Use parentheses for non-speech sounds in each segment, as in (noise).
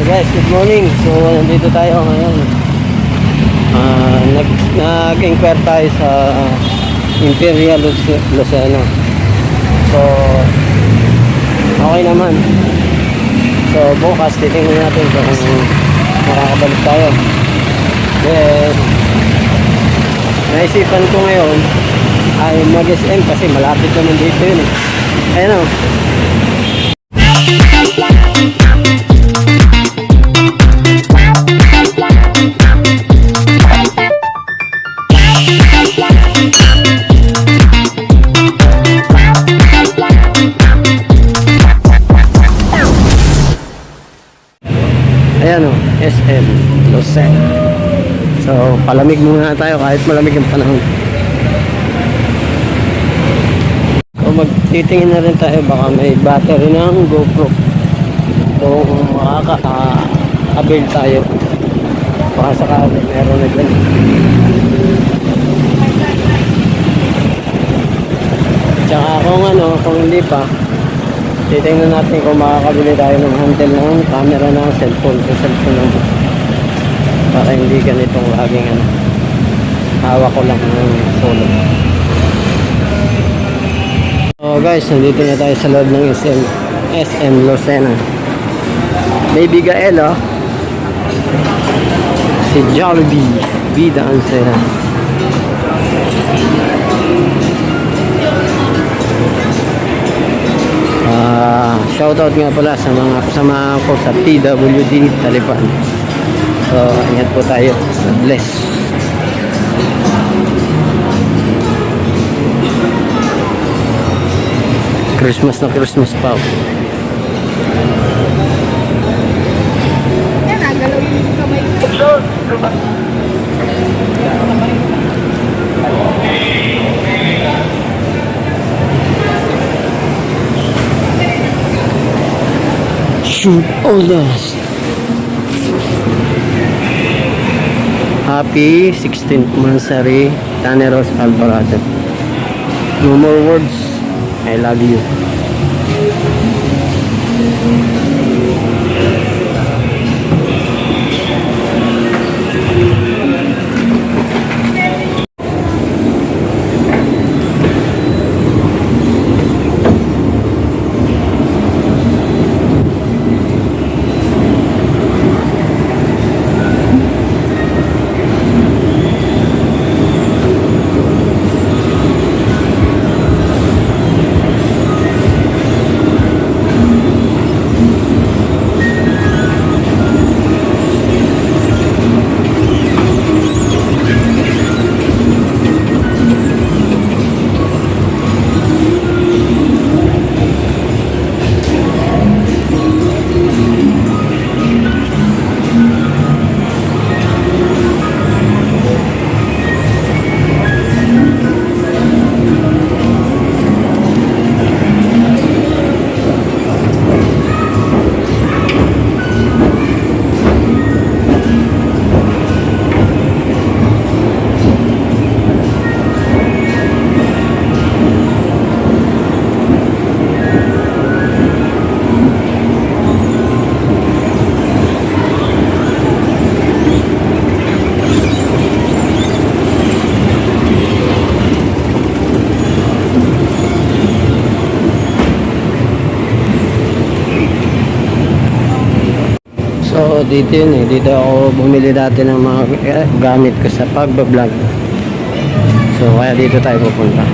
So guys, good morning. So nandito tayo ngayon. Ah, nag nag-inquire tayo sa ah, Imperial Luce- Lucena. So okay naman. So bukas titingnan natin kung makakabalik tayo. Then naisipan ko ngayon ay mag-SM kasi malapit naman dito yun eh. Ayun o. palamig muna tayo kahit malamig ang panahon. So, magtitingin na rin tayo baka may battery ng GoPro. Kung makaka-avail tayo. Baka sakali meron na dyan. Tsaka kung ano, kung hindi pa, titingnan natin kung makakabili tayo ng handle ng camera ng cellphone sa cellphone ng para hindi ganitong laging ano hawak ko lang ng solo. So guys nandito na tayo sa loob ng SM SM Lucena. Baby Gael oh. Si Jollibee Vida Ansela Ah, shoutout nga pala sa mga kasama ko sa PWD Taliban. So, ingat po tayo. God bless. Christmas na Christmas pa. Yan, nagalaw yung kamay ko. Shoot all dust. Happy 16th Mansari Taneros Alvarado. No more words. I love you. Dito yun eh. Dito ako bumili dati ng mga gamit ko sa pagbablog. So, kaya dito tayo pupunta.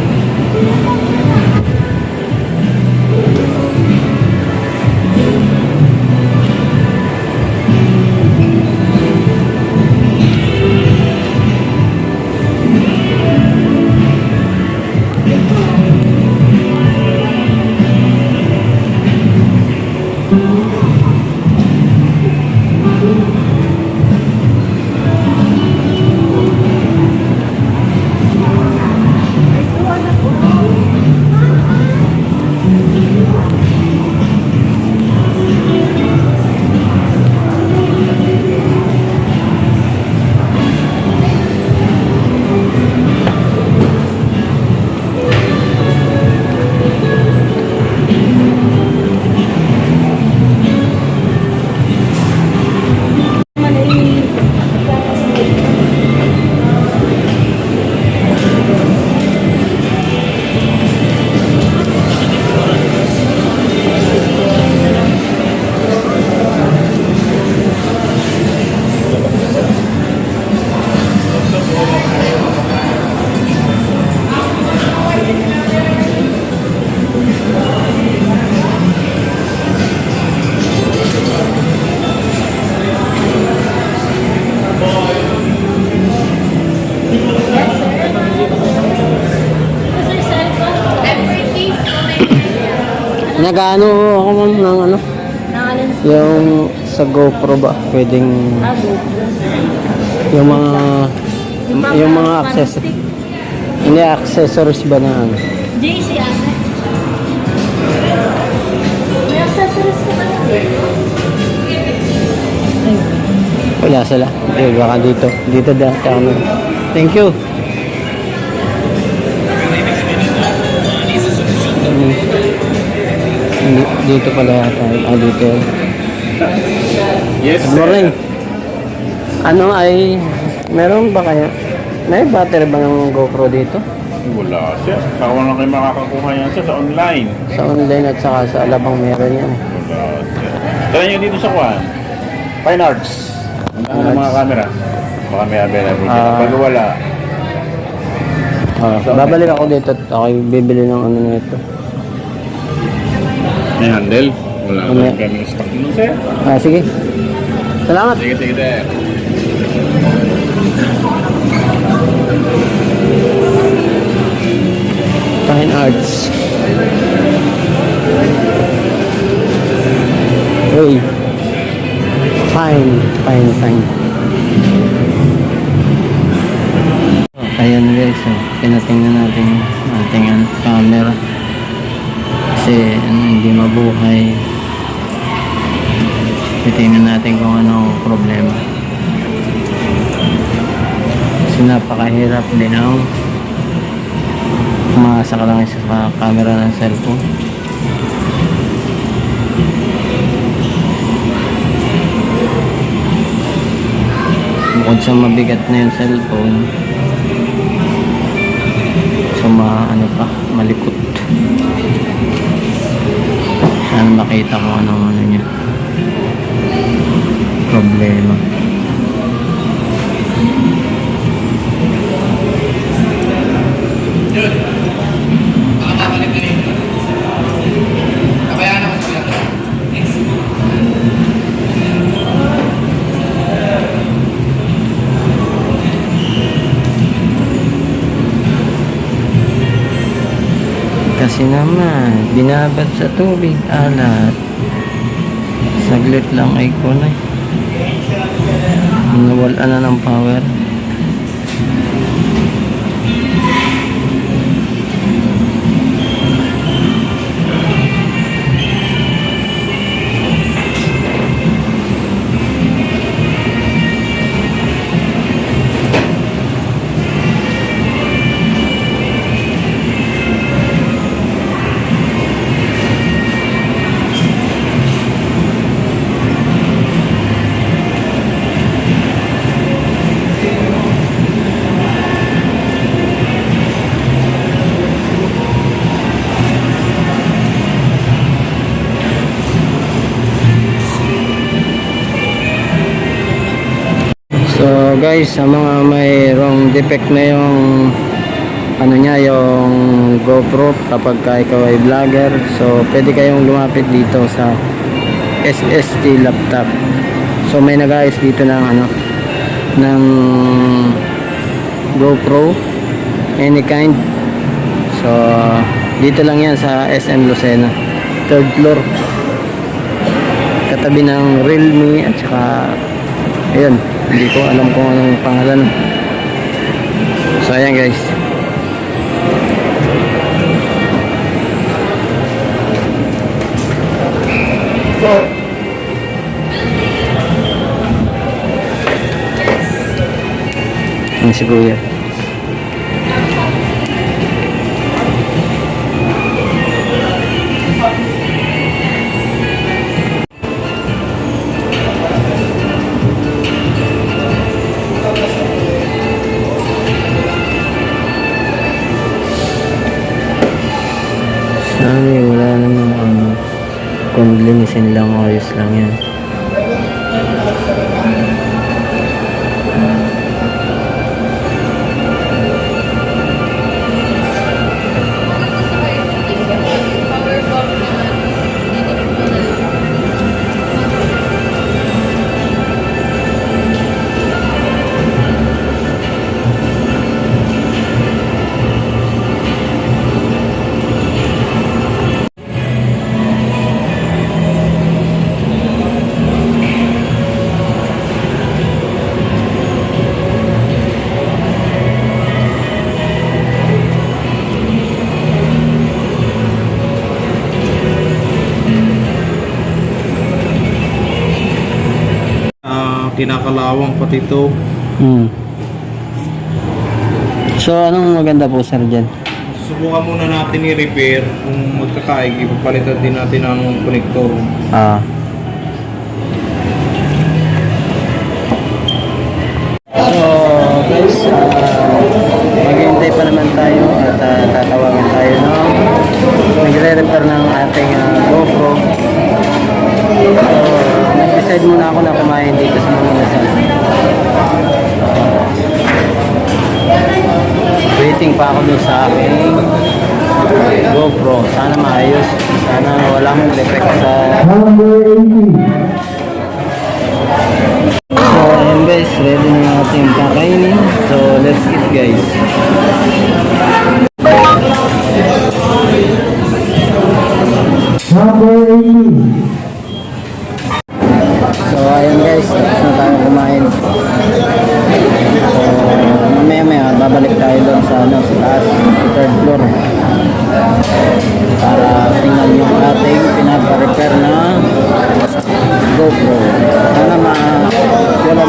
Nag-ano ako ma'am ng ano, yung sa GoPro ba, pwedeng tago. yung mga yung mga access Plastic. hindi accessories ba na ano? JC ate. May accessories ka ba? Wala sila. Okay, baka dito. Dito da kami. Thank you. Dito pala yata. Ah, dito. Yes, Good morning. Ano ay, meron ba kaya? May battery ba ng GoPro dito? Wala sir. Saka lang kayo makakakuha yan sir sa online. Sa online at saka sa alabang meron yan. Wala sir. Try nyo dito sa Kwan. Fine Arts. Ang ng mga camera. Baka may available dyan. Ah. Pag wala, Ah, babalik ako dito at ako bibili ng ano nito. May handle. Wala Ano? kami stock nun sir. Ah, sige. Salamat. Sige, sige sir. Fine Arts. Uy. Fine, fine, fine. Oh, ayan guys, so, pinatingnan natin Titingnan natin kung ano problema. Kasi napakahirap din ang umasa ka lang sa camera ng cellphone. Bukod sa mabigat na yung cellphone, so ma ano pa, malikot. Sana makita ko anong ano niya. Problema. Kasi naman, binabad sa tubig, alat. Saglit lang ay kunay. Nawala na ng power. Guys, sa mga mayroong defect na yung ano niya, yung GoPro kapag ka ikaw ay vlogger. So pwede kayong lumapit dito sa SST laptop. So may nag-ayos dito ng ano ng GoPro any kind. So dito lang yan sa SM Lucena. Third floor. Katabi ng Realme at saka ayun, hindi ko alam kung anong pangalan. So ayan guys. Ang si Linisin lang, ayos lang yan. Tinakalawang pati ito. Hmm. So, anong maganda po, sir, dyan? Subukan muna natin i-repair kung magkakaig, ipapalitan din natin ang connector. Ah. So, guys, ah, maghihintay pa naman tayo at ah, tatawagan tayo ng nagre-repair ng ating ah, GoPro. So, nag-decide muna ako na kumain dito sa mga lasal. Waiting pa ako dun sa aking GoPro. Sana maayos. Sana walang defect sa So, guys, ready na natin kakainin. So, let's eat guys.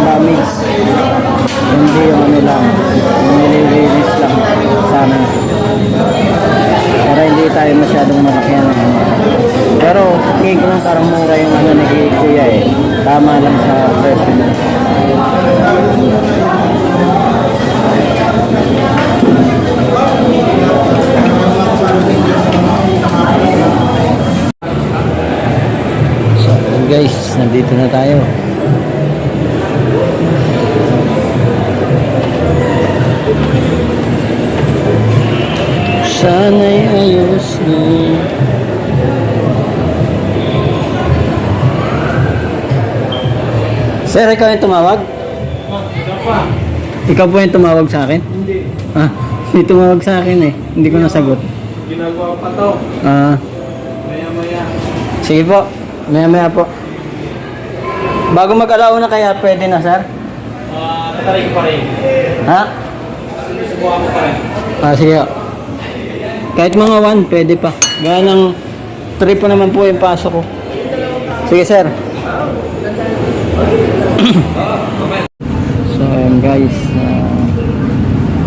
Damage. Hindi yung ano lang, yung nililinis lang. Sana. Para hindi tayo masyadong malakyan. Ano. Pero tingin ko lang parang mura yung ano ni Kuya eh. Tama lang sa presyo niya. So guys, nandito na tayo. Sana'y ayos na. Sir, ikaw yung tumawag? Ikaw po yung tumawag sa akin? Hindi. Ah, hindi tumawag sa akin eh. Hindi ko nasagot. Ginagawa pa to. Ah, Maya maya. sige po. Maya maya po. Bago mag-alauna kaya pwede na, sir? Ah, tatarik pa rin. Ha? Subukan. Ah, sige. Kahit mga 1, pwede pa. Gaya ng 3 pa naman po yung pasok ko. Sige, sir. (clears throat) so, ayun guys. ah,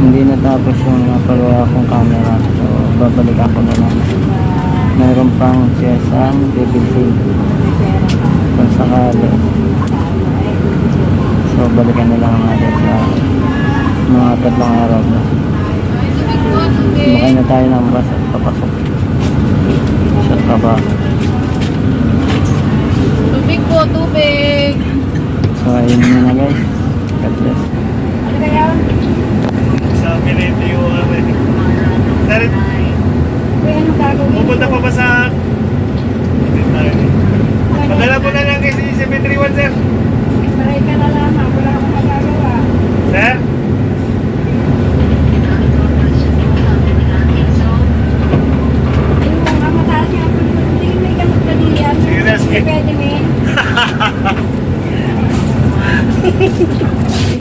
hindi natapos yung napagawa kong camera. So, babalik ako na lang. Meron pang siyasang bibilhin. Kung sakali. So, balikan na lang natin sa mga tatlong araw na. Makay na tayo ng bus at papasok. Sa trabaho. Tubig po, tubig. So ayun nyo na guys. God bless. Sa Pinete yung ano eh Sari Pupunta pa ba sa Padala po na lang guys 731 sir Maray ka na lang Wala akong magagawa Sir? Hehehehe (laughs)